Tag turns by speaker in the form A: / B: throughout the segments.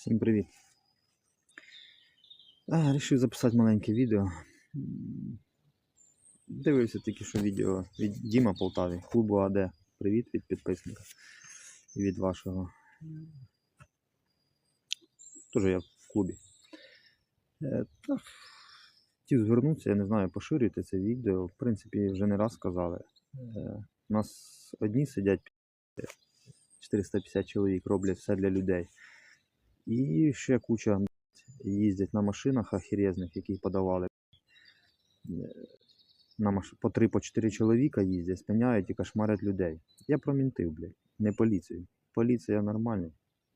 A: Всім привіт. А, Рішив записати маленьке відео. Дивився тільки що відео від Діма Полтаві, клубу АД. Привіт від підписника і від вашого. Тоже я в клубі. Е, Та, хотів звернутися, я не знаю, поширюйте це відео. В принципі, вже не раз сказали. Е, У нас одні сидять 450 чоловік, роблять все для людей. І ще куча їздять на машинах ахірезних, які подавали. На маш... По 3 по 4 чоловіка їздять, спиняють і кошмарять людей. Я про мінтів, блядь, не поліцію. Поліція нормальна.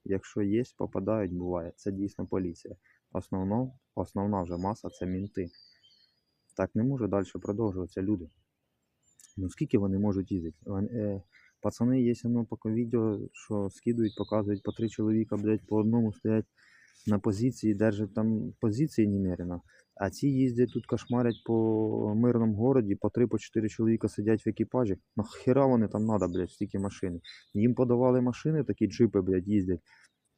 A: Якщо є, попадають, буває. Це дійсно поліція. Основно, основна вже маса це мінти. Так не може далі продовжуватися люди. Ну скільки вони можуть їздити? Пацани є ну, по відео, що скидують, показують по три чоловіка, блядь, по одному стоять на позиції, держать там позиції немерено. А ці їздять тут кошмарять по мирному городі, по три, по чотири чоловіка сидять в екіпажі. Нахера вони там надо, блядь, стільки машин. Їм подавали машини, такі джипи, блядь, їздять,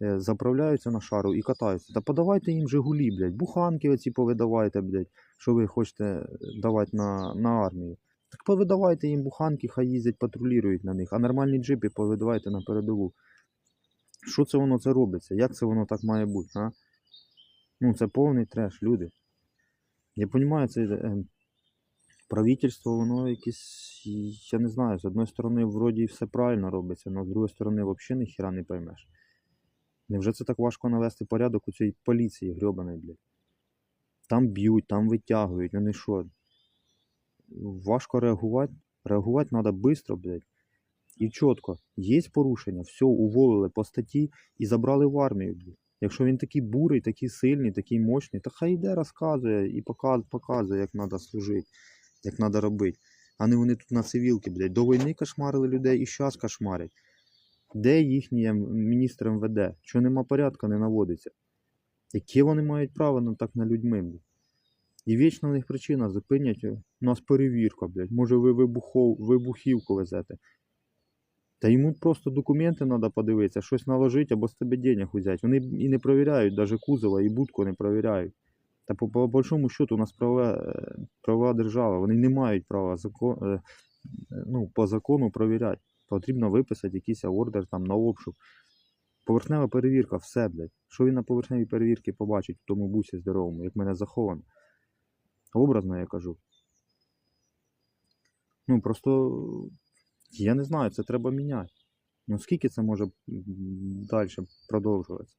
A: е, заправляються на шару і катаються. Та подавайте їм Жигулі, блядь, буханки оці повидавайте, блядь, що ви хочете давати на, на армію. Так повидавайте їм буханки, хай їздять, патрулюють на них, а нормальні джипи повидавайте на передову. Що це воно це робиться? Як це воно так має бути? А? Ну, це повний треш, люди. Я розумію, це е, правительство, воно якесь, я не знаю, з одної сторони, вроді все правильно робиться, але з другої сторони, взагалі ніхіра не поймеш. Невже це так важко навести порядок у цій поліції грьобаної, блядь? Там б'ють, там витягують, вони що? Важко реагувати. Реагувати треба швидко, блядь. І чітко. Є порушення, все, уволили по статті і забрали в армію, блядь. Якщо він такий бурий, такий сильний, такий мощний, то хай йде, розказує і показує, як треба служити, як треба робити. А не вони тут на цивілки, блядь. До війни кошмарили людей і зараз кошмарять. Де їхній міністр МВД? Що нема порядку, не наводиться? Яке вони мають право на так на людьми? І вічна в них причина зупинять. е, У нас перевірка, блядь. Може ви вибухов, вибухівку везете. Та йому просто документи треба подивитися, щось наложити або з тебе денег взяти. Вони і не перевіряють, навіть кузова і будку не перевіряють. Та по, по большому счету у нас права, е, права держава, вони не мають права закон, е, ну, по закону перевіряти. Потрібно виписати якийсь ордер там на обшук. Поверхнева перевірка, все, блядь. Що він на поверхневій перевірці побачить в тому бусі здоровому, як мене заховано. Образно я кажу. Ну, просто я не знаю, це треба міняти. Ну скільки це може далі продовжуватися?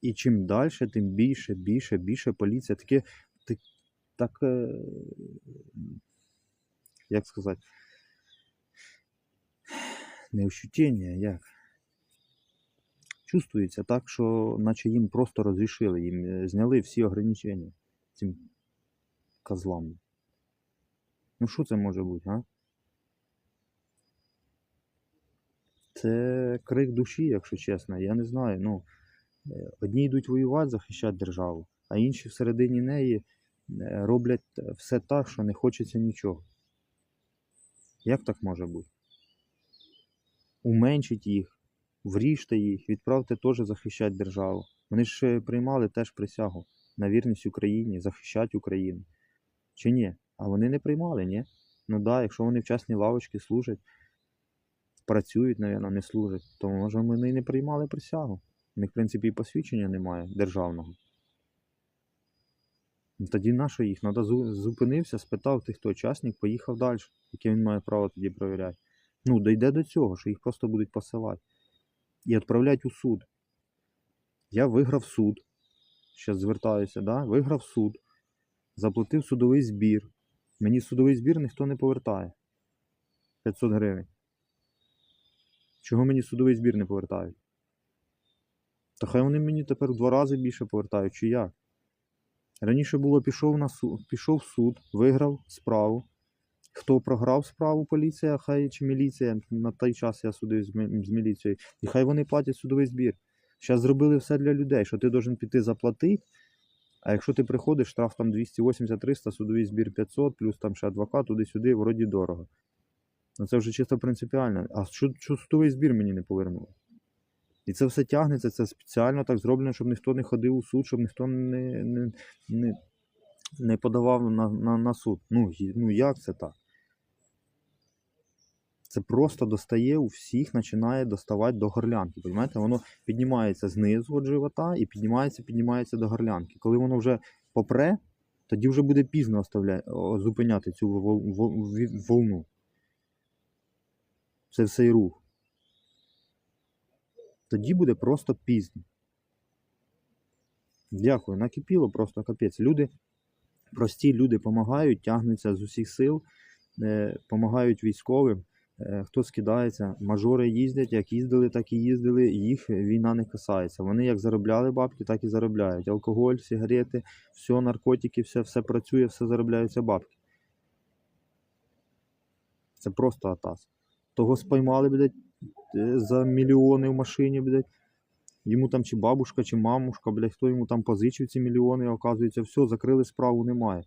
A: І чим далі, тим більше, більше, більше поліція. Таке, так, так е, як сказати, не як. Чувствується так, що наче їм просто розрішили, їм е, зняли всі ограничення цим козлам. Ну що це може бути, а? Це крик душі, якщо чесно. Я не знаю. Ну, е, одні йдуть воювати, захищати державу, а інші всередині неї е, роблять все так, що не хочеться нічого. Як так може бути? Уменшіть їх, вріжте їх, відправте теж захищати державу. Вони ж е, приймали теж присягу на вірність Україні, захищати Україну. Чи ні? А вони не приймали, ні? Ну так, да, якщо вони в частній лавочці служать, працюють, мабуть, не служать, то може вони і не приймали присягу. У них, в принципі, і посвідчення немає державного. Ну, Тоді на що їх? Треба зупинився, спитав ти, хто учасник, поїхав далі. Яке він має право тоді перевіряти. Ну, дійде до цього, що їх просто будуть посилати. І відправляти у суд. Я виграв суд. Зараз звертаюся, да? виграв суд, заплатив судовий збір. Мені судовий збір ніхто не повертає. 500 гривень. Чого мені судовий збір не повертають? Та хай вони мені тепер в два рази більше повертають, чи як? Раніше було пішов на суд, пішов в суд, виграв справу. Хто програв справу, поліція, хай чи міліція, на той час я судив з, мі- з міліцією, і хай вони платять судовий збір. Зараз зробили все для людей, що ти должен піти заплатити, а якщо ти приходиш, штраф там 280-300, судовий збір 500, плюс там ще адвокат, туди-сюди, вроді дорого. Ну це вже чисто принципіально. А що, що судовий збір мені не повернули? І це все тягнеться, це спеціально так зроблено, щоб ніхто не ходив у суд, щоб ніхто не, не, не, не подавав на, на, на суд. Ну, ну як це так? Це просто достає у всіх, починає доставати до горлянки. Розумієте? Воно піднімається знизу від живота і піднімається, піднімається до горлянки. Коли воно вже попре, тоді вже буде пізно оставля... зупиняти цю волну. Це цей рух. Тоді буде просто пізно. Дякую, накипіло просто капець. Люди, прості люди допомагають, тягнуться з усіх сил, допомагають військовим. Е, Хто скидається, мажори їздять, як їздили, так і їздили, їх війна не касається. Вони як заробляли бабки, так і заробляють. Алкоголь, сигарети, все, наркотики, все, все працює, все заробляються бабки. Це просто атас. Того спіймали, блядь, е, за мільйони в машині, блядь. Йому там чи бабушка, чи мамушка, блядь, хто йому там позичив ці мільйони, оказується, все, закрили справу, немає.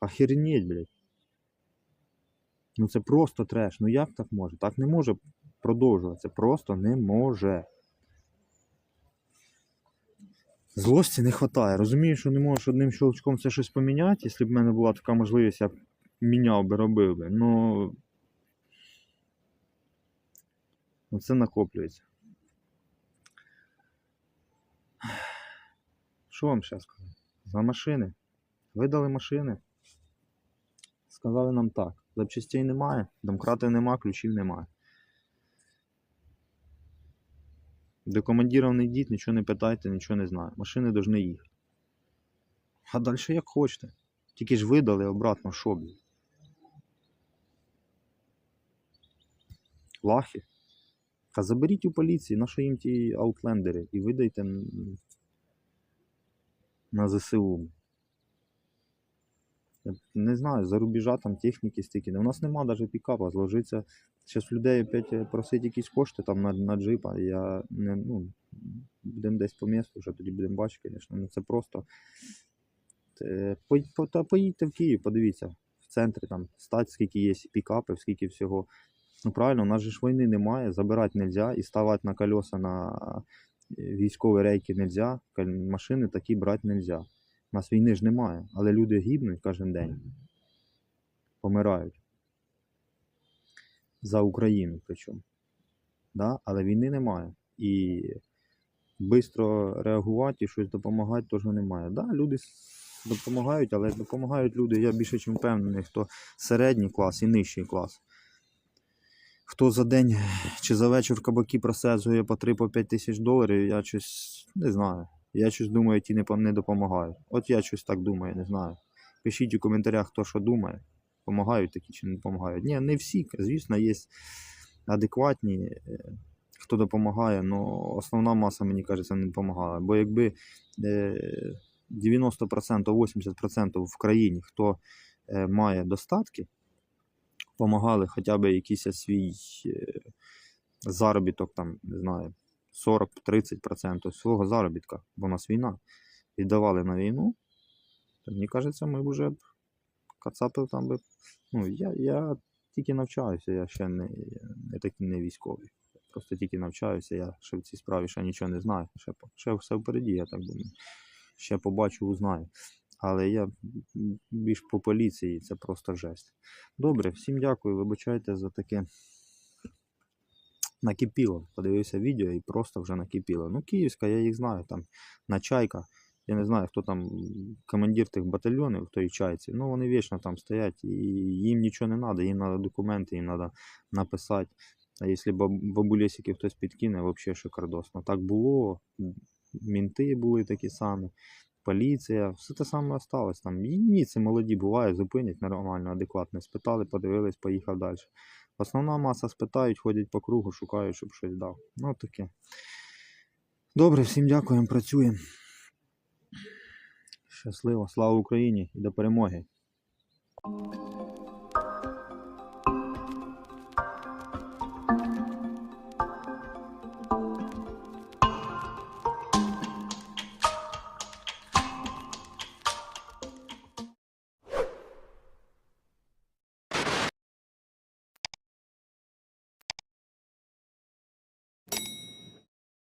A: Охеренеть, блядь. Ну це просто треш. Ну як так може? Так не може продовжуватися. Просто не може. Злості не вистачає. Розумію, що не можеш одним щелчком це щось поміняти. Якщо б в мене була така можливість, я б міняв би, робив би. Ну, ну це накоплюється. Що вам ще сказати? За машини. Видали машини. Сказали нам так. Запчастей немає, домкрати нема, ключів немає. До командира не йдіть, нічого не питайте, нічого не знаю. Машини повинні їхати. А далі як хочете. Тільки ж видали обратно, що блін. Лахи. Та заберіть у поліції, на що їм ті аутлендери, і видайте на ЗСУ. Не знаю, за рубежа там техніки стільки. У нас нема навіть пікапа, зложиться. Зараз людей опять е, просить якісь кошти там на, на джипа. Я не, ну, будемо десь по місту, вже тоді будемо бачити, звісно. Ну це просто. По, по, та поїдьте в Київ, подивіться. В центрі там стать, скільки є пікапів, скільки всього. Ну правильно, у нас же ж війни немає, забирати нельзя і ставати на колеса на е, військові рейки нельзя, каль- машини такі брати нельзя. У нас війни ж немає, але люди гибнуть кожен день. Помирають. За Україну причому. Да? Але війни немає. І швидко реагувати і щось допомагати теж немає. Да, люди допомагають, але допомагають люди, я більше чим впевнений, хто середній клас і нижчий клас. Хто за день чи за вечір кабаки просезує по 3-5 тисяч доларів, я щось не знаю. Я щось думаю, ті не, не допомагають. От я щось так думаю, не знаю. Пишіть у коментарях, хто що думає. Помагають такі чи не допомагають. Ні, не всі, звісно, є адекватні, е, хто допомагає, але основна маса, мені кажеться, не допомагає. Бо якби е, 90%, 80% в країні, хто е, має достатки, допомагали хоча б якийсь свій е, заробіток, там, не знаю, 40-30% свого заробітка, бо у нас війна, віддавали на війну, то мені кажеться, ми вже б кацапи там би. Ну, я, я тільки навчаюся, я ще не, не такий не військовий. Просто тільки навчаюся, я ще в цій справі ще нічого не знаю. Ще, ще все впереді, я так думаю. Ще побачу, узнаю. Але я більш по поліції, це просто жесть. Добре, всім дякую, вибачайте за таке. Накипіло. Подивився відео і просто вже накипіло. Ну, київська, я їх знаю, там начайка. Я не знаю, хто там командир тих батальйонів, хто і чайці. Ну, вони вічно там стоять, і їм нічого не треба, їм треба документи, їм треба написати. А якщо баб- бабулєсики хтось підкине, взагалі шикардосно. Так було, мінти були такі самі, поліція, все те саме осталось. Там ні, це молоді буває, зупинять нормально, адекватно. Спитали, подивились, поїхав далі. Основна маса спитають, ходять по кругу, шукають, щоб щось дав. Ну таке. Добре, всім дякуємо, працюємо. Щасливо, слава Україні і до перемоги.